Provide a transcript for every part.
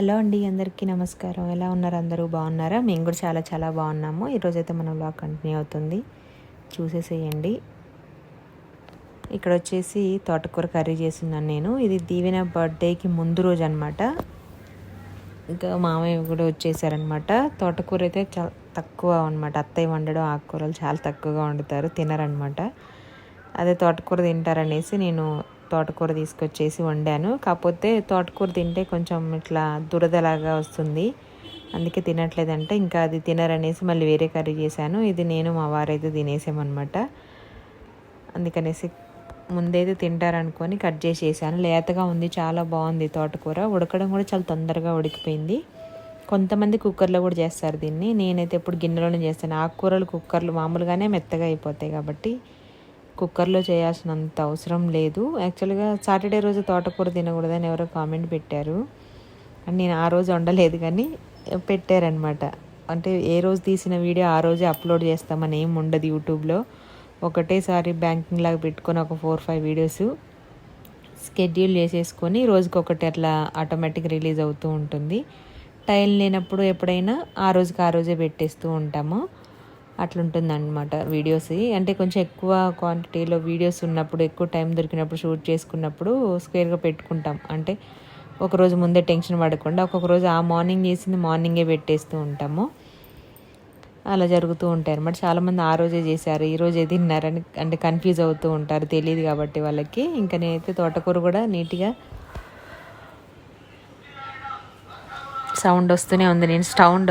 Hello అండి అందరికీ నమస్కారం. ఎలా ఉన్నారు అందరూ? బాగున్నారా? మేము కూడా చాలా చాలా బాగున్నాము. ఈరోజైతే మన బ్లాగ్ కంటిన్యూ అవుతుంది. చూసేసేయండి. ఇక్కడ వచ్చేసి తోటకూర కర్రీ చేస్తున్నాను నేను. ఇది దీవెన బర్త్డేకి ముందు రోజు అనమాట ఇంకా మామయ్య కూడా వచ్చేసారనమాట తోటకూర అయితే చాలా తక్కువ అనమాట అత్తయ్య వండడం ఆకుకూరలు చాలా తక్కువగా వండుతారు తినరనమాట అదే తోటకూర తింటారనేసి నేను తోటకూర తీసుకొచ్చేసి వండాను. కాకపోతే తోటకూర తింటే కొంచెం ఇట్లా దురదలాగా వస్తుంది. అందుకే తినట్లేదంటే. ఇంకా అది తినరనేసి మళ్ళీ వేరే కర్రీ చేశాను. ఇది నేను మా వారైతే తినేసామన్నమాట. అందుకనేసి ముందైతే తింటారనుకొని కట్ చేసేసాను. లేతగా ఉంది చాలా బాగుంది తోటకూర. ఉడకడం కూడా చాలా తొందరగా ఉడికిపోయింది. కొంతమంది కుక్కర్లో కూడా చేస్తారు దీన్ని. నేనైతే ఇప్పుడు గిన్నెలోనే చేస్తాను. ఆకుకూరలు కుక్కర్లు మామూలుగానే మెత్తగా అయిపోతాయి కాబట్టి కుక్కర్లో చేయాల్సినంత అవసరం లేదు. యాక్చువల్గా సాటర్డే రోజు తోటకూర తినకూడదని ఎవరో కామెంట్ పెట్టారు. నేను ఆ రోజు వండలేదు కానీ పెట్టారనమాట అంటే ఏ రోజు తీసిన వీడియో ఆ రోజే అప్లోడ్ చేస్తామని ఏం ఉండదు యూట్యూబ్లో. ఒకటేసారి బ్యాంకింగ్ లాగా పెట్టుకొని ఒక ఫోర్ ఫైవ్ వీడియోస్ స్కెడ్యూల్ చేసేసుకొని రోజుకొకటి అట్లా ఆటోమేటిక్ రిలీజ్ అవుతూ ఉంటుంది. టైం లేనప్పుడు ఎప్పుడైనా ఆ రోజుకి ఆ రోజే పెట్టేస్తూ ఉంటాము. అట్లుంటుంది అనమాట వీడియోస్. అంటే కొంచెం ఎక్కువ క్వాంటిటీలో వీడియోస్ ఉన్నప్పుడు ఎక్కువ టైం దొరికినప్పుడు షూట్ చేసుకున్నప్పుడు స్క్వేర్గా పెట్టుకుంటాం. అంటే ఒకరోజు ముందే టెన్షన్ పడకుండా ఒక్కొక్క రోజు ఆ మార్నింగ్ చేసింది మార్నింగే పెట్టేస్తూ ఉంటాము. అలా జరుగుతూ ఉంటాయి అనమాట చాలామంది ఆ రోజే చేశారు ఈ రోజే తిన్నారని అంటే కన్ఫ్యూజ్ అవుతూ ఉంటారు. తెలియదు కాబట్టి వాళ్ళకి. ఇంకా నేనైతే తోటకూర కూడా నీట్గా సౌండ్ వస్తూనే ఉంది. నేను సౌండ్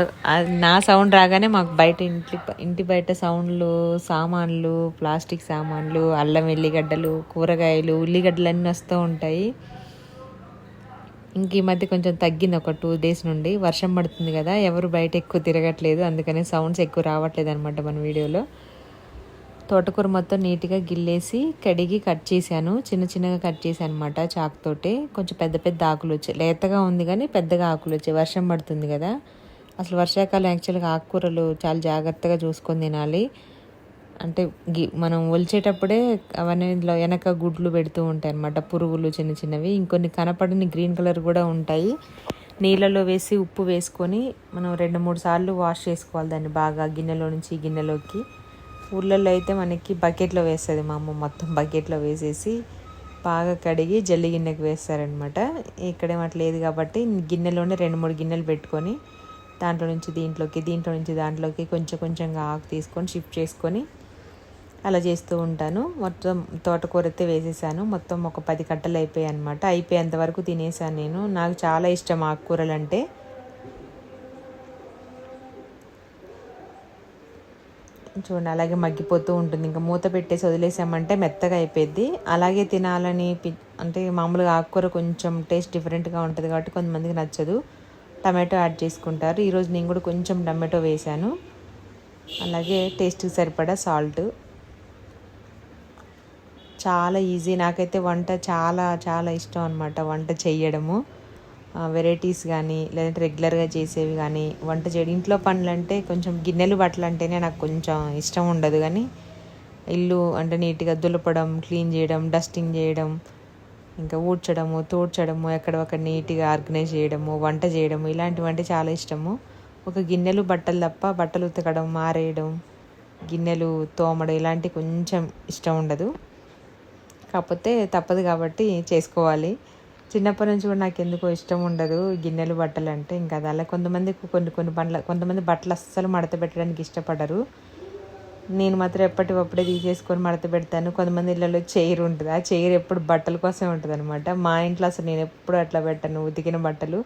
నా సౌండ్ రాగానే మాకు బయట ఇంటి ఇంటి బయట సౌండ్లు సామాన్లు ప్లాస్టిక్ సామాన్లు అల్లం ఎల్లిగడ్డలు కూరగాయలు ఉల్లిగడ్డలు అన్నీ వస్తూ ఉంటాయి. ఇంక ఈ మధ్య కొంచెం తగ్గింది. ఒక టూ డేస్ నుండి వర్షం పడుతుంది కదా ఎవరు బయట ఎక్కువ తిరగట్లేదు అందుకనే సౌండ్స్ ఎక్కువ రావట్లేదు అనమాట మన వీడియోలో. తోటకూర మొత్తం నీట్గా గిల్లేసి కడిగి కట్ చేశాను. చిన్న చిన్నగా కట్ చేశాను అనమాట చాకుతోటి కొంచెం పెద్ద పెద్ద ఆకులు వచ్చాయి. లేతగా ఉంది కానీ పెద్దగా ఆకులు వచ్చాయి. వర్షం పడుతుంది కదా. అసలు వర్షాకాలం యాక్చువల్గా ఆకుకూరలు చాలా జాగ్రత్తగా చూసుకొని తినాలి. అంటే గి మనం ఒలిచేటప్పుడే అవన్నీ వెనక గుడ్లు పెడుతూ ఉంటాయి అనమాట పురుగులు చిన్న చిన్నవి. ఇంకొన్ని కనపడని గ్రీన్ కలర్ కూడా ఉంటాయి. నీళ్ళలో వేసి ఉప్పు వేసుకొని మనం రెండు మూడు సార్లు వాష్ చేసుకోవాలి దాన్ని బాగా గిన్నెలో నుంచి గిన్నెలోకి. ఊళ్ళల్లో అయితే మనకి బకెట్లో వేస్తుంది మా అమ్మ మొత్తం బకెట్లో వేసేసి బాగా కడిగి జల్లి గిన్నెకి వేస్తారనమాట ఇక్కడేం లేదు కాబట్టి గిన్నెలోనే రెండు మూడు గిన్నెలు పెట్టుకొని దాంట్లో నుంచి దీంట్లోకి దీంట్లో నుంచి దాంట్లోకి కొంచెం కొంచెంగా ఆకు తీసుకొని షిఫ్ట్ చేసుకొని అలా చేస్తూ ఉంటాను. మొత్తం తోటకూర అయితే వేసేసాను. మొత్తం ఒక పది కట్టలు అయిపోయాయి అనమాట అయిపోయేంత వరకు తినేసాను నేను. నాకు చాలా ఇష్టం ఆకుకూరలు అంటే చూడండి అలాగే మగ్గిపోతూ ఉంటుంది. ఇంకా మూత పెట్టేసి వదిలేసామంటే మెత్తగా అయిపోద్ది అలాగే తినాలని అంటే మామూలుగా ఆకుకూర కొంచెం టేస్ట్ డిఫరెంట్గా ఉంటుంది కాబట్టి కొంతమందికి నచ్చదు. టమాటో యాడ్ చేసుకుంటారు. ఈరోజు నేను కూడా కొంచెం టమాటో వేసాను. అలాగే టేస్ట్కి సరిపడా సాల్ట్. చాలా ఈజీ. నాకైతే వంట చాలా చాలా ఇష్టం అనమాట వంట చేయడము వెరైటీస్ కానీ లేదంటే రెగ్యులర్గా చేసేవి కానీ వంట చేయడం ఇంట్లో పనులు అంటే కొంచెం గిన్నెలు బట్టలు అంటేనే నాకు కొంచెం ఇష్టం ఉండదు కానీ ఇల్లు అంటే నీట్గా దులపడం క్లీన్ చేయడం డస్టింగ్ చేయడం ఇంకా ఊడ్చడము తోడ్చడము ఎక్కడ ఒక నీట్గా ఆర్గనైజ్ చేయడము వంట చేయడము ఇలాంటివి అంటే చాలా ఇష్టము. ఒక గిన్నెలు బట్టలు తప్ప బట్టలు ఉతకడం మారేయడం గిన్నెలు తోమడం ఇలాంటి కొంచెం ఇష్టం ఉండదు. కాకపోతే తప్పదు కాబట్టి చేసుకోవాలి. చిన్నప్పటి నుంచి కూడా నాకు ఎందుకో ఇష్టం ఉండదు గిన్నెలు బట్టలు అంటే. ఇంకా అలా కొంతమందికి కొన్ని కొన్ని పండ్ల కొంతమంది బట్టలు అస్సలు మడత పెట్టడానికి ఇష్టపడరు. నేను మాత్రం ఎప్పటికప్పుడే తీసేసుకొని మడత పెడతాను. కొంతమంది ఇళ్ళలో చైర్ ఉంటుంది. ఆ చైర్ ఎప్పుడు బట్టల కోసమే ఉంటుంది అనమాట మా ఇంట్లో అసలు నేను ఎప్పుడు అట్లా పెట్టాను ఉతికిన బట్టలు.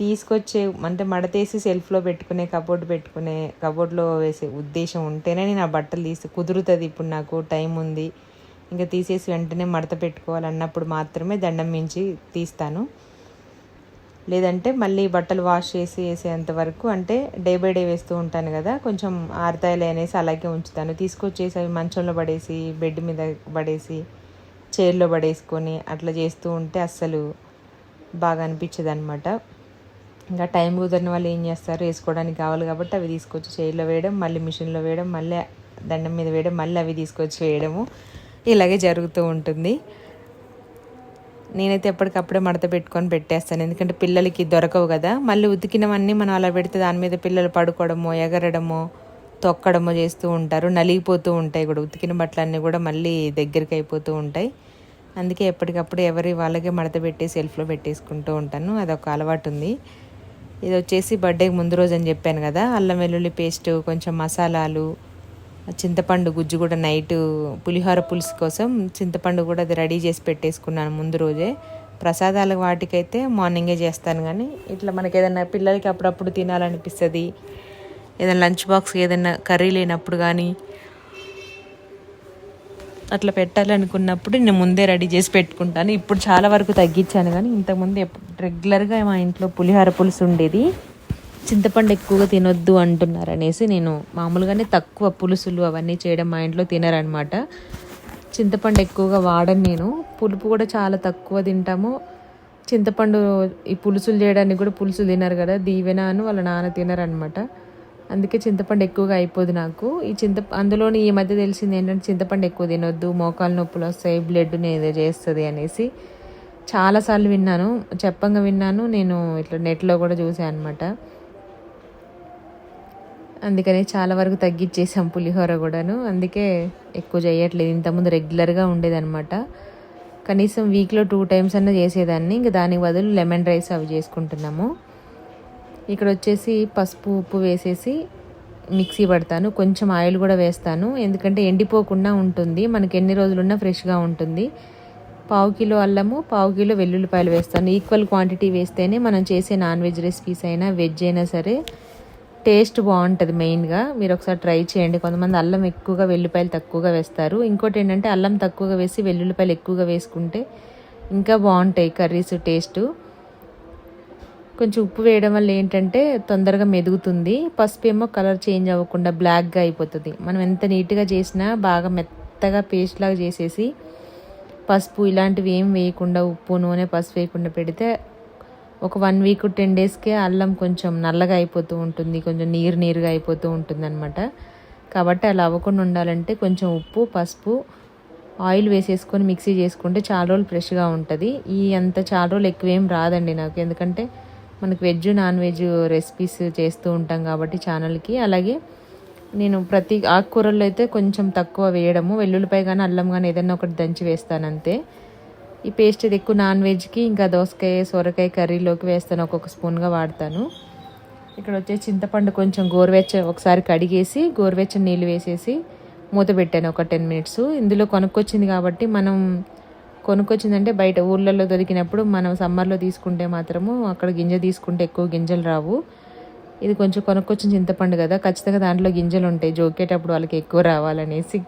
తీసుకొచ్చే అంటే మడతేసి సెల్ఫ్లో పెట్టుకునే కబోర్డ్ పెట్టుకునే కబోర్డ్లో వేసే ఉద్దేశం ఉంటేనే నేను ఆ బట్టలు తీసి కుదురుతుంది. ఇప్పుడు నాకు టైం ఉంది. ఇంకా తీసేసి వెంటనే మడత పెట్టుకోవాలన్నప్పుడు మాత్రమే దండం మించి తీస్తాను. లేదంటే మళ్ళీ బట్టలు వాష్ చేసి వేసేంత వరకు అంటే డే బై డే వేస్తూ ఉంటాను కదా కొంచెం ఆరుతాయిలు అనేసి అలాగే ఉంచుతాను. తీసుకొచ్చేసి అవి మంచంలో పడేసి బెడ్ మీద పడేసి చైర్లో పడేసుకొని అట్లా చేస్తూ ఉంటే అస్సలు బాగా అనిపించదు అనమాట ఇంకా టైం కుదరిన వాళ్ళు ఏం చేస్తారు? వేసుకోవడానికి కావాలి కాబట్టి అవి తీసుకొచ్చి చైర్లో వేయడం మళ్ళీ మిషన్లో వేయడం మళ్ళీ దండం మీద వేయడం మళ్ళీ అవి తీసుకొచ్చి వేయడము. ఇలాగే జరుగుతూ ఉంటుంది. నేనైతే ఎప్పటికప్పుడే మడత పెట్టుకొని పెట్టేస్తాను. ఎందుకంటే పిల్లలకి దొరకవు కదా. మళ్ళీ ఉతికినవన్నీ మనం అలా పెడితే దాని మీద పిల్లలు పడుకోవడమో ఎగరడమో తొక్కడమో చేస్తూ ఉంటారు. నలిగిపోతూ ఉంటాయి కూడా. ఉతికిన బట్టలన్నీ కూడా మళ్ళీ దగ్గరికి అయిపోతూ ఉంటాయి. అందుకే ఎప్పటికప్పుడు ఎవరి వాళ్ళకే మడత పెట్టి సెల్ఫ్లో పెట్టేసుకుంటూ ఉంటాను. అదొక అలవాటు ఉంది. ఇది వచ్చేసి బర్త్డేకి ముందు రోజు అని చెప్పాను కదా. అల్లం వెల్లుల్లి పేస్ట్ కొంచెం మసాలాలు చింతపండు గుజ్జు కూడా నైట్ పులిహోర పులుసు కోసం చింతపండు కూడా అది రెడీ చేసి పెట్టేసుకున్నాను ముందు రోజే. ప్రసాదాల వాటికైతే మార్నింగే చేస్తాను కానీ ఇట్లా మనకి ఏదైనా పిల్లలకి అప్పుడప్పుడు తినాలనిపిస్తుంది ఏదైనా లంచ్ బాక్స్ ఏదైనా కర్రీ లేనప్పుడు కానీ అట్లా పెట్టాలనుకున్నప్పుడు నేను ముందే రెడీ చేసి పెట్టుకుంటాను. ఇప్పుడు చాలా వరకు తగ్గించాను కానీ ఇంతకుముందు రెగ్యులర్గా మా ఇంట్లో పులిహోర పులుసు ఉండేది. చింతపండు ఎక్కువగా తినొద్దు అంటున్నారు అనేసి నేను మామూలుగానే తక్కువ పులుసులు అవన్నీ చేయడం మా ఇంట్లో తినరనమాట. చింతపండు ఎక్కువగా వాడను నేను. పులుపు కూడా చాలా తక్కువ తింటాము. చింతపండు ఈ పులుసులు చేయడానికి కూడా పులుసులు తినరు కదా దీవెన అని వాళ్ళ నాన్న తినరనమాట. అందుకే చింతపండు ఎక్కువగా అయిపోదు నాకు. ఈ చింత అందులోని ఈ మధ్య తెలిసింది ఏంటంటే చింతపండు ఎక్కువ తినొద్దు మోకాలు నొప్పులు వస్తాయి బ్లడ్ ఏదో చేస్తుంది అనేసి చాలాసార్లు విన్నాను. చెప్పంగా విన్నాను నేను ఇట్లా నెట్లో కూడా చూసాను అనమాట అందుకని చాలా వరకు తగ్గించేసాం పులిహోర కూడాను. అందుకే ఎక్కువ చేయట్లేదు. ఇంతకుముందు రెగ్యులర్గా ఉండేదనమాట కనీసం వీక్లో టూ టైమ్స్ అన్నా చేసేదాన్ని. ఇంకా దానికి బదులు లెమన్ రైస్ అవి చేసుకుంటున్నాము. ఇక్కడ వచ్చేసి పసుపు ఉప్పు వేసేసి మిక్సీ పడతాను. కొంచెం ఆయిల్ కూడా వేస్తాను. ఎందుకంటే ఎండిపోకుండా ఉంటుంది. మనకి ఎన్ని రోజులున్నా ఫ్రెష్గా ఉంటుంది. పావు కిలో అల్లము పావు కిలో వెల్లుల్లిపాయలు వేస్తాను. ఈక్వల్ క్వాంటిటీ వేస్తేనే మనం చేసే నాన్ వెజ్ రెసిపీస్ అయినా వెజ్ అయినా సరే టేస్ట్ బాగుంటుంది మెయిన్గా. మీరు ఒకసారి ట్రై చేయండి. కొంతమంది అల్లం ఎక్కువగా వెల్లుల్లిపాయలు తక్కువగా వేస్తారు. ఇంకోటి ఏంటంటే అల్లం తక్కువగా వేసి వెల్లుల్లిపాయలు ఎక్కువగా వేసుకుంటే ఇంకా బాగుంటాయి కర్రీస్ టేస్ట్. కొంచెం ఉప్పు వేయడం వల్ల ఏంటంటే తొందరగా మెదుగుతుంది. పసుపు ఏమో కలర్ చేంజ్ అవ్వకుండా బ్లాక్గా అయిపోతుంది. మనం ఎంత నీట్గా చేసినా బాగా మెత్తగా పేస్ట్ లాగా చేసేసి పసుపు ఇలాంటివి ఏం వేయకుండా ఉప్పు నూనె పసుపు వేయకుండా పెడితే ఒక వన్ వీక్ టెన్ డేస్కే అల్లం కొంచెం నల్లగా అయిపోతూ ఉంటుంది కొంచెం నీరు నీరుగా అయిపోతూ ఉంటుంది అనమాట కాబట్టి అలా అవ్వకుండా ఉండాలంటే కొంచెం ఉప్పు పసుపు ఆయిల్ వేసేసుకొని మిక్సీ చేసుకుంటే చాలా రోజులు ఫ్రెష్గా ఉంటుంది. ఈ అంత చాలా రోజులు ఎక్కువేం రాదండి నాకు. ఎందుకంటే మనకు వెజ్ నాన్ వెజ్ రెసిపీస్ చేస్తూ ఉంటాం కాబట్టి ఛానల్కి. అలాగే నేను ప్రతి ఆకుకూరల్లో అయితే కొంచెం తక్కువ వేయడము వెల్లుల్లిపాయ కానీ అల్లం కానీ ఏదైనా ఒకటి దంచి వేస్తాను అంతే. ఈ పేస్ట్ ఇది ఎక్కువ నాన్ వెజ్కి ఇంకా దోసకాయ సొరకాయ కర్రీలోకి వేస్తాను. ఒక్కొక్క స్పూన్గా వాడతాను. ఇక్కడ వచ్చేసి చింతపండు కొంచెం గోరువెచ్చ ఒకసారి కడిగేసి గోరువెచ్చ నీళ్ళు వేసేసి మూత పెట్టాను ఒక టెన్ మినిట్స్. ఇందులో కొనుక్కొచ్చింది కాబట్టి మనం కొనుక్కొచ్చిందంటే బయట ఊళ్ళల్లో దొరికినప్పుడు మనం సమ్మర్లో తీసుకుంటే మాత్రము అక్కడ గింజ తీసుకుంటే ఎక్కువ గింజలు రావు. ఇది కొంచెం కొనుక్కొచ్చిన చింతపండు కదా ఖచ్చితంగా దాంట్లో గింజలు ఉంటాయి. జోకేటప్పుడు వాళ్ళకి ఎక్కువ రావాలనేసి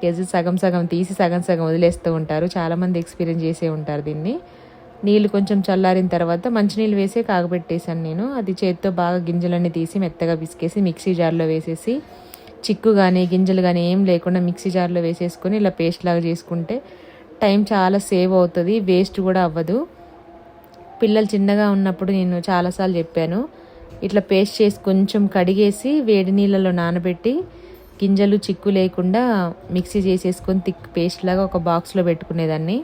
కేజీ సగం సగం తీసి సగం సగం వదిలేస్తూ ఉంటారు. చాలామంది ఎక్స్పీరియన్స్ చేసే ఉంటారు దీన్ని. నీళ్ళు కొంచెం చల్లారిన తర్వాత మంచినీళ్ళు వేసే కాగబెట్టేశాను నేను. అది చేతితో బాగా గింజలన్నీ తీసి మెత్తగా పిసికేసి మిక్సీ జార్లో వేసేసి చిక్కు కానీ గింజలు కానీ ఏం లేకుండా మిక్సీ జార్లో వేసేసుకొని ఇలా పేస్ట్ లాగా చేసుకుంటే టైం చాలా సేవ్ అవుతుంది వేస్ట్ కూడా అవ్వదు. పిల్లలు చిన్నగా ఉన్నప్పుడు నేను చాలాసార్లు చెప్పాను ఇట్లా పేస్ట్ చేసి కొంచెం కడిగేసి వేడి నీళ్ళలో నానబెట్టి గింజలు చిక్కు లేకుండా మిక్సీ చేసేసుకొని థిక్ పేస్ట్ లాగా ఒక బాక్స్లో పెట్టుకునేదాన్ని.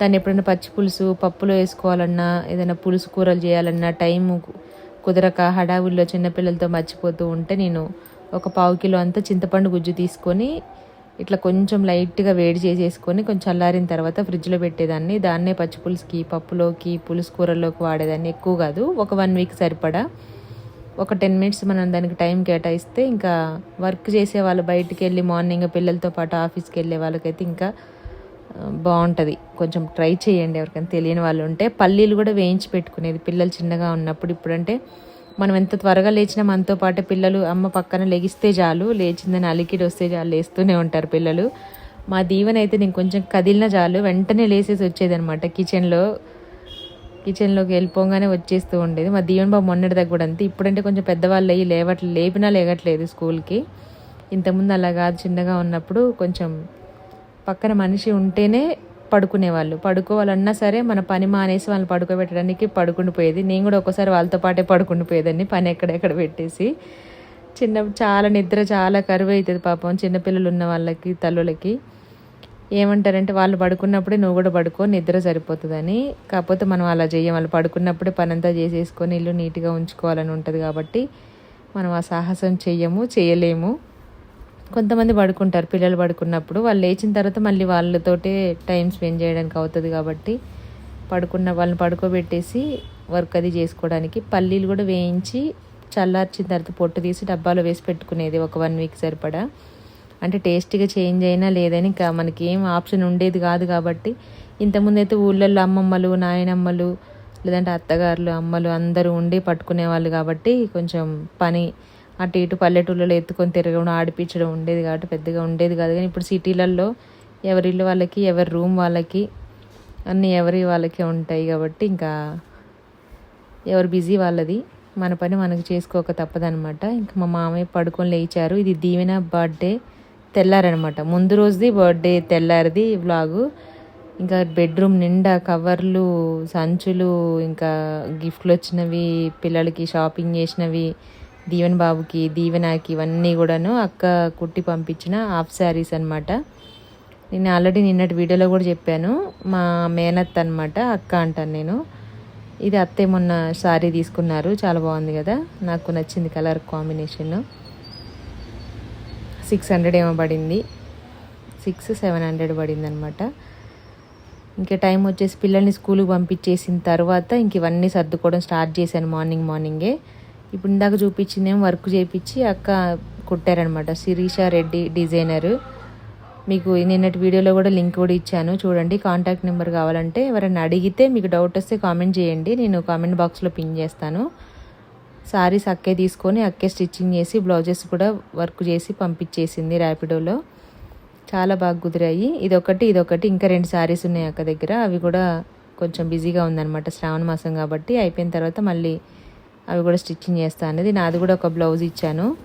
దాన్ని ఎప్పుడైనా పచ్చి పులుసు పప్పులో వేసుకోవాలన్నా ఏదైనా పులుసు కూరలు చేయాలన్నా టైం కుదరక హడావుల్లో చిన్నపిల్లలతో మర్చిపోతూ ఉంటే నేను ఒక పావు కిలో అంతా చింతపండు గుజ్జు తీసుకొని ఇట్లా కొంచెం లైట్గా వేడి చేసేసుకొని కొంచెం చల్లారిన తర్వాత ఫ్రిడ్జ్లో పెట్టేదాన్ని. దాన్నే పచ్చి పులుసుకి పప్పులోకి పులుసు కూరల్లోకి వాడేదాన్ని. ఎక్కువ కాదు ఒక వన్ వీక్ సరిపడా. ఒక టెన్ మినిట్స్ మనం దానికి టైం కేటాయిస్తే ఇంకా వర్క్ చేసే వాళ్ళు బయటికి వెళ్ళి మార్నింగ్ పిల్లలతో పాటు ఆఫీస్కి వెళ్ళే వాళ్ళకైతే ఇంకా బాగుంటుంది కొంచెం ట్రై చేయండి ఎవరికైనా తెలియని వాళ్ళు ఉంటే. పల్లీలు కూడా వేయించి పెట్టుకునేది. పిల్లలు చిన్నగా ఉన్నప్పుడు ఇప్పుడంటే మనం ఎంత త్వరగా లేచినా మనతో పాటు పిల్లలు అమ్మ పక్కన లెగిస్తే చాలు లేచిందని అలికిడి వస్తే చాలు లేస్తూనే ఉంటారు పిల్లలు. మా దీవెన అయితే నేను కొంచెం కదిలిన చాలు. వెంటనే లేసేసి వచ్చేదనమాట కిచెన్లో. కిచెన్లోకి వెళ్ళిపోగానే వచ్చేస్తూ ఉండేది. మా దీవెన్ బాబు మొన్నటి దగ్గర కూడా అంతే. ఇప్పుడంటే కొంచెం పెద్దవాళ్ళు అయ్యి లేవట్ లేపినా లేగట్లేదు స్కూల్కి. ఇంతకుముందు అలా కాదు చిన్నగా ఉన్నప్పుడు కొంచెం పక్కన మనిషి ఉంటేనే పడుకునేవాళ్ళు. పడుకోవాలన్నా సరే మన పని మానేసి వాళ్ళని పడుకోబెట్టడానికి పడుకుండిపోయేది నేను కూడా ఒకసారి వాళ్ళతో పాటే పడుకుండిపోయేదాన్ని పని ఎక్కడెక్కడ పెట్టేసి. చిన్న చాలా నిద్ర చాలా కరువు అవుతుంది పాపం. చిన్నపిల్లలు ఉన్న వాళ్ళకి తల్లులకి. ఏమంటారంటే వాళ్ళు పడుకున్నప్పుడే నువ్వు కూడా పడుకో నిద్ర సరిపోతుందని. కాకపోతే మనం అలా చేయం వాళ్ళు పడుకున్నప్పుడే పనంతా చేసేసుకొని ఇల్లు నీట్గా ఉంచుకోవాలని ఉంటుంది కాబట్టి మనం ఆ సాహసం చెయ్యము చేయలేము. కొంతమంది పడుకుంటారు పిల్లలు పడుకున్నప్పుడు. వాళ్ళు లేచిన తర్వాత మళ్ళీ వాళ్ళతోటే టైం స్పెండ్ చేయడానికి అవుతుంది కాబట్టి పడుకున్న వాళ్ళని పడుకోబెట్టేసి వర్క్ అది చేసుకోవడానికి. పల్లీలు కూడా వేయించి చల్లార్చిన తర్వాత పొట్టు తీసి డబ్బాలో వేసి పెట్టుకునేది ఒక వన్ వీక్ సరిపడా. అంటే టేస్టీగా చేంజ్ అయినా లేదని ఇంకా మనకి ఏం ఆప్షన్ ఉండేది కాదు కాబట్టి ఇంతకుముందు అయితే ఊళ్ళల్లో అమ్మమ్మలు నాయనమ్మలు లేదంటే అత్తగారులు అమ్మలు అందరూ ఉండి పట్టుకునే వాళ్ళు కాబట్టి కొంచెం పని అటు ఇటు పల్లెటూళ్ళలో ఎత్తుకొని తిరగడం ఆడిపించడం ఉండేది కాబట్టి పెద్దగా ఉండేది కాదు. కానీ ఇప్పుడు సిటీలలో ఎవరి ఇల్లు వాళ్ళకి ఎవరి రూమ్ వాళ్ళకి అన్నీ ఎవరి వాళ్ళకే ఉంటాయి కాబట్టి ఇంకా ఎవరు బిజీ వాళ్ళది. మన పని మనకు చేసుకోక తప్పదనమాట ఇంకా మా మామయ్య పడుకొని లేచారు. ఇది దీవెన బర్త్డే. తెల్లారనమాట. ముందు రోజుది బర్త్డే తెల్లారిది వ్లాగు ఇంకా బెడ్రూమ్ నిండా కవర్లు సంచులు ఇంకా గిఫ్ట్లు వచ్చినవి పిల్లలకి షాపింగ్ చేసినవి దీవెన్ బాబుకి దీవెనాకి ఇవన్నీ కూడాను అక్క కుట్టి పంపించిన హాఫ్ శారీస్ అనమాట నేను ఆల్రెడీ నిన్నటి వీడియోలో కూడా చెప్పాను. మా మేనత్ అనమాట అక్క అంటాను నేను. ఇది అత్తే మొన్న శారీ తీసుకున్నారు. చాలా బాగుంది కదా. నాకు నచ్చింది కలర్ కాంబినేషన్ సిక్స్ హండ్రెడ్ ఏమో పడింది. సిక్స్ సెవెన్ హండ్రెడ్ పడింది అనమాట ఇంకా టైం వచ్చేసి పిల్లల్ని స్కూల్కి పంపించేసిన తర్వాత ఇంక ఇవన్నీ సర్దుకోవడం స్టార్ట్ చేశాను మార్నింగ్ మార్నింగే. ఇప్పుడు ఇందాక చూపించిందేమో వర్క్ చేయించి అక్క కుట్టారనమాట శిరీష రెడ్డి డిజైనరు. మీకు నిన్నటి వీడియోలో కూడా లింక్ కూడా ఇచ్చాను. చూడండి కాంటాక్ట్ నెంబర్ కావాలంటే ఎవరైనా అడిగితే మీకు డౌట్ వస్తే కామెంట్ చేయండి. నేను కామెంట్ బాక్స్లో పిన్ చేస్తాను. సారీస్ అక్కే తీసుకొని అక్కే స్టిచ్చింగ్ చేసి బ్లౌజెస్ కూడా వర్క్ చేసి పంపించేసింది ర్యాపిడోలో. చాలా బాగా కుదిరాయి. ఇదొకటి ఇదొకటి. ఇంకా రెండు శారీస్ ఉన్నాయి అక్క దగ్గర. అవి కూడా కొంచెం బిజీగా ఉందన్నమాట శ్రావణ మాసం కాబట్టి. అయిపోయిన తర్వాత మళ్ళీ అవి కూడా స్టిచ్చింగ్ చేస్తాను అనేది నాది కూడా ఒక బ్లౌజ్ ఇచ్చాను.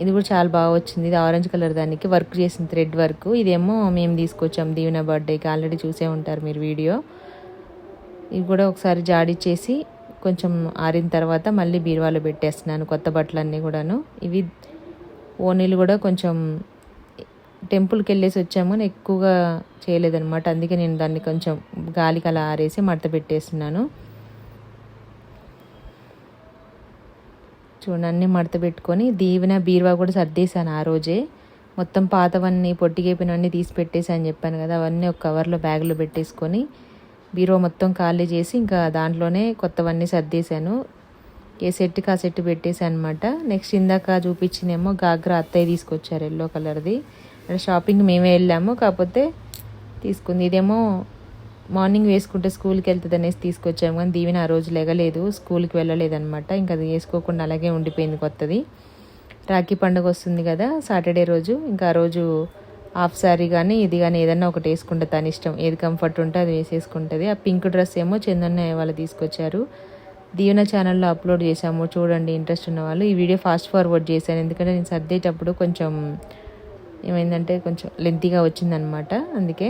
ఇది కూడా చాలా బాగా వచ్చింది. ఇది ఆరెంజ్ కలర్ దానికి. వర్క్ చేసిన థ్రెడ్ వర్క్. ఇదేమో మేము తీసుకొచ్చాం దీవెన బర్త్డేకి. ఆల్రెడీ చూసే ఉంటారు మీరు వీడియో. ఇది కూడా ఒకసారి జాడిచ్చేసి కొంచెం ఆరిన తర్వాత మళ్ళీ బీరువాలో పెట్టేస్తున్నాను కొత్త బట్టలన్నీ కూడాను. ఇవి ఓనీలు కూడా కొంచెం టెంపుల్కి వెళ్ళేసి వచ్చాము ఎక్కువగా చేయలేదనమాట అందుకే నేను దాన్ని కొంచెం గాలికి అలా ఆరేసి మడత పెట్టేస్తున్నాను. చూడండి అన్నీ మడత పెట్టుకొని దీవెన బీరువా కూడా సర్దేశాను ఆ రోజే. మొత్తం పాతవన్నీ పొట్టిగేపినవన్నీ తీసి పెట్టేసి అని చెప్పాను కదా అవన్నీ ఒక కవర్లో బ్యాగ్లో పెట్టేసుకొని బీరో మొత్తం ఖాళీ చేసి ఇంకా దాంట్లోనే కొత్తవన్నీ సర్దేశాను. ఏ సెట్కి ఆ సెట్ పెట్టేశాను అనమాట నెక్స్ట్ ఇందాక చూపించిందేమో గాగ్రా అత్తయ్య తీసుకొచ్చారు ఎల్లో కలర్ది అంటే షాపింగ్ మేమే వెళ్ళాము కాకపోతే తీసుకుంది. ఇదేమో మార్నింగ్ వేసుకుంటే స్కూల్కి వెళ్తుంది అనేసి తీసుకొచ్చాము కానీ దీవెన ఆ రోజు లెగలేదు స్కూల్కి వెళ్ళలేదనమాట ఇంకా అది వేసుకోకుండా అలాగే ఉండిపోయింది కొత్తది. రాఖీ పండుగ వస్తుంది కదా సాటర్డే రోజు. ఇంకా ఆ రోజు హాఫ్ శారీ కానీ ఇది కానీ ఏదన్నా ఒకటి వేసుకుంటే తన ఇష్టం. ఏది కంఫర్ట్ ఉంటే అది వేసేసుకుంటుంది. ఆ పింక్ డ్రెస్ ఏమో చందన్న వాళ్ళు తీసుకొచ్చారు. దీవెన ఛానల్లో అప్లోడ్ చేశాము. చూడండి ఇంట్రెస్ట్ ఉన్న వాళ్ళు. ఈ వీడియో ఫాస్ట్ ఫార్వర్డ్ చేశాను. ఎందుకంటే నేను సర్దేటప్పుడు కొంచెం ఏమైందంటే కొంచెం లెంతీగా వచ్చిందనమాట అందుకే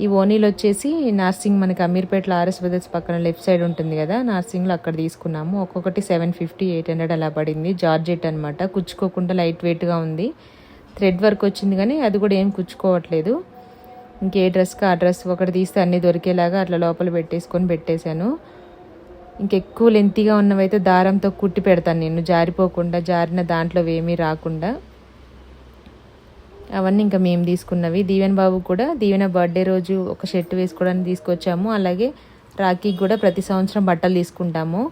ఈ ఓనీలు వచ్చేసి నార్సింగ్ మనకి అమీర్పేటలో ఆర్ఎస్ బ్రదర్స్ పక్కన లెఫ్ట్ సైడ్ ఉంటుంది కదా నార్సింగ్లో అక్కడ తీసుకున్నాము. ఒక్కొక్కటి సెవెన్ ఫిఫ్టీ ఎయిట్ హండ్రెడ్ అలా పడింది. జార్జెట్ అనమాట కుచ్చుకోకుండా లైట్ వెయిట్గా ఉంది. థ్రెడ్ వర్క్ వచ్చింది కానీ అది కూడా ఏం కుచ్చుకోవట్లేదు. ఇంకే డ్రెస్కి ఆ డ్రెస్ ఒకటి తీస్తే అన్నీ దొరికేలాగా అట్లా లోపల పెట్టేసుకొని పెట్టేశాను. ఇంకెక్కువ లెంతీగా ఉన్నవైతే దారంతో కుట్టి పెడతాను నేను జారిపోకుండా జారిన దాంట్లో ఏమీ రాకుండా. అవన్నీ ఇంకా మేము తీసుకున్నవి. దీవెన్ బాబు కూడా దీవెన బర్త్డే రోజు ఒక షర్ట్ వేసుకోవడానికి తీసుకొచ్చాము. అలాగే రాఖీకి కూడా ప్రతి సంవత్సరం బట్టలు తీసుకుంటాము.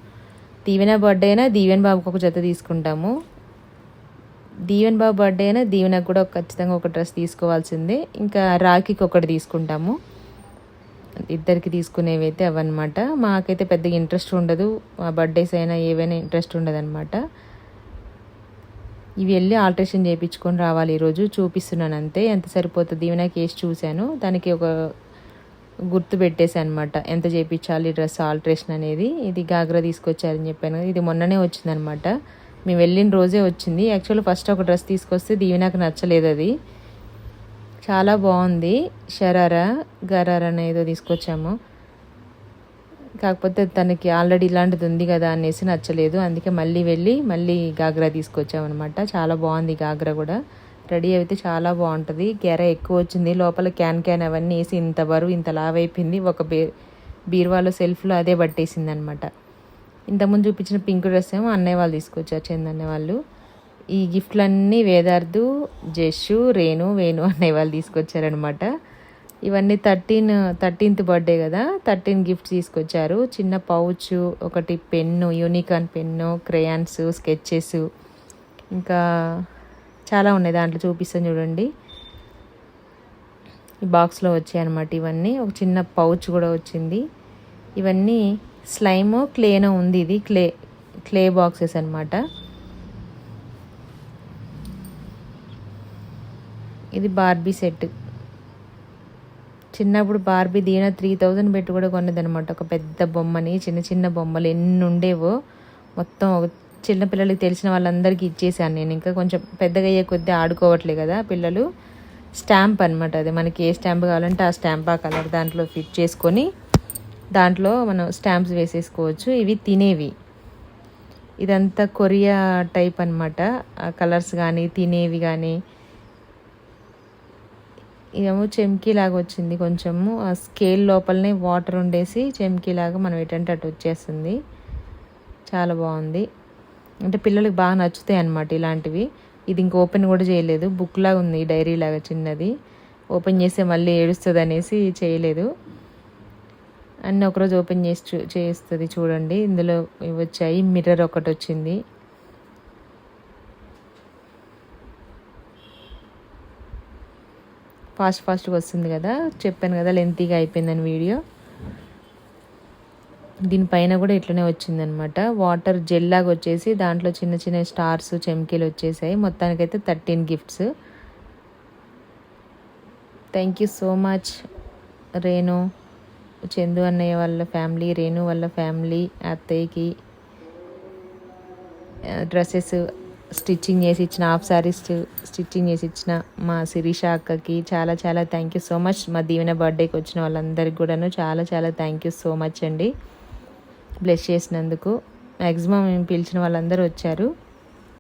దీవెన బర్త్డే అయినా దీవెన్ బాబుకి ఒక జత తీసుకుంటాము. దీవెన్ బాబు బర్త్డే అయినా దీవెనకు కూడా ఖచ్చితంగా ఒక డ్రెస్ తీసుకోవాల్సిందే. ఇంకా రాఖీకి ఒకటి తీసుకుంటాము. ఇద్దరికి తీసుకునేవి అయితే అవన్నమాట. మాకైతే పెద్దగా ఇంట్రెస్ట్ ఉండదు. బర్త్డేస్ అయినా ఏవైనా ఇంట్రెస్ట్ ఉండదు అనమాట ఇవి వెళ్ళి ఆల్ట్రేషన్ చేయించుకొని రావాలి ఈరోజు. చూపిస్తున్నాను అంతే. ఎంత సరిపోతుంది ఇవి నాకు వేసి చూశాను. దానికి ఒక గుర్తు పెట్టేసి అనమాట ఎంత చేయించాలి డ్రెస్ ఆల్ట్రేషన్ అనేది. ఇది గాగ్రా తీసుకొచ్చారని చెప్పాను ఇది మొన్ననే వచ్చిందనమాట మేము వెళ్ళిన రోజే వచ్చింది. యాక్చువల్లీ ఫస్ట్ ఒక డ్రెస్ తీసుకొస్తే దీవి నాకు నచ్చలేదు అది. చాలా బాగుంది. షరారా గరారా ఏదో తీసుకొచ్చాము. కాకపోతే తనకి ఆల్రెడీ ఇలాంటిది ఉంది కదా అనేసి నచ్చలేదు. అందుకే మళ్ళీ వెళ్ళి మళ్ళీ గాగ్రా తీసుకొచ్చామన్నమాట. చాలా బాగుంది గాగ్రా కూడా. రెడీ అయితే చాలా బాగుంటుంది. గెర ఎక్కువ వచ్చింది. లోపల క్యాన్ క్యాన్ అవన్నీ వేసి ఇంత బరువు ఇంత లావైపోయింది అయిపోయింది. ఒక బీ బీరువాలో సెల్ఫ్లో అదే పట్టేసింది అనమాట ఇంతకుముందు చూపించిన పింక్ డ్రెస్ ఏమో అన్నయ్య వాళ్ళు తీసుకొచ్చారు చందన్న వాళ్ళు. ఈ గిఫ్ట్లన్నీ వేదార్థు జస్సు రేణు వేణు అన్నయ్య వాళ్ళు తీసుకొచ్చారనమాట ఇవన్నీ థర్టీన్ థర్టీన్త్ బర్త్డే కదా థర్టీన్ గిఫ్ట్స్ తీసుకొచ్చారు. చిన్న పౌచ్ ఒకటి pen unicorn pen crayons sketches. ఇంకా చాలా ఉన్నాయి దాంట్లో చూపిస్తాను చూడండి. ఈ బాక్స్లో వచ్చాయి అనమాట ఇవన్నీ. ఒక చిన్న పౌచ్ కూడా వచ్చింది. ఇవన్నీ స్లైమ్ క్లేనో ఉంది. ఇది క్లే క్లే బాక్సెస్ అనమాట ఇది బార్బీ సెట్. చిన్నప్పుడు బార్బీ దీన త్రీ థౌజండ్ పెట్టి కూడా కొన్నదనమాట ఒక పెద్ద బొమ్మని చిన్న చిన్న బొమ్మలు ఎన్ని ఉండేవో మొత్తం చిన్నపిల్లలకి చిన్న పిల్లలకి తెలిసిన వాళ్ళందరికీ ఇచ్చేసాను నేను. ఇంకా కొంచెం పెద్దగా అయ్యే కొద్దీ ఆడుకోవట్లే కదా పిల్లలు. స్టాంప్ అనమాట అది. మనకి ఏ స్టాంప్ కావాలంటే ఆ స్టాంప్ ఆ కలర్ దాంట్లో ఫిట్ చేసుకొని దాంట్లో మనం స్టాంప్స్ వేసేసుకోవచ్చు. ఇవి తినేవి. ఇదంతా కొరియా టైప్ అనమాట కలర్స్ కానీ తినేవి కానీ ఇదేమో చెమ్కీలాగా వచ్చింది కొంచెము. ఆ స్కేల్ లోపలనే వాటర్ ఉండేసి చెమ్కీలాగా మనం ఏంటంటే అటు వచ్చేస్తుంది. చాలా బాగుంది. అంటే పిల్లలకి బాగా నచ్చుతాయి అనమాట ఇలాంటివి. ఇది ఇంక ఓపెన్ కూడా చేయలేదు. బుక్ లాగా ఉంది డైరీ లాగా చిన్నది. ఓపెన్ చేస్తే మళ్ళీ ఏడుస్తుంది అనేసి చేయలేదు. అన్నీ ఒకరోజు ఓపెన్ చేసి చూ చేస్తుంది చూడండి. ఇందులో వచ్చాయి. మిర్రర్ ఒకటి వచ్చింది. ఫాస్ట్ ఫాస్ట్గా వస్తుంది కదా. చెప్పాను కదా లెంతీగా అయిపోయిందని వీడియో. దీనిపైన కూడా ఇట్లనే వచ్చిందనమాట. వాటర్ జెల్లాగా వచ్చేసి దాంట్లో చిన్న చిన్న స్టార్స్ చెమ్కీలు వచ్చేసాయి. మొత్తానికైతే thirteen gifts. Thank you so much Renu. Chandu అన్నయ్య వాళ్ళ ఫ్యామిలీ రేణు వాళ్ళ ఫ్యామిలీ అత్తయ్యకి డ్రెస్సెస్ స్టిచ్చింగ్ చేసి ఇచ్చిన హాఫ్ శారీస్ స్టిచ్చింగ్ చేసి ఇచ్చిన మా శిరీష అక్కకి చాలా చాలా థ్యాంక్ యూ సో మచ్ మా దీవెన బర్త్డేకి వచ్చిన వాళ్ళందరికీ కూడాను చాలా చాలా థ్యాంక్ యూ సో మచ్ అండి. బ్లెస్ చేసినందుకు. మ్యాక్సిమం మేము పిలిచిన వాళ్ళందరూ వచ్చారు.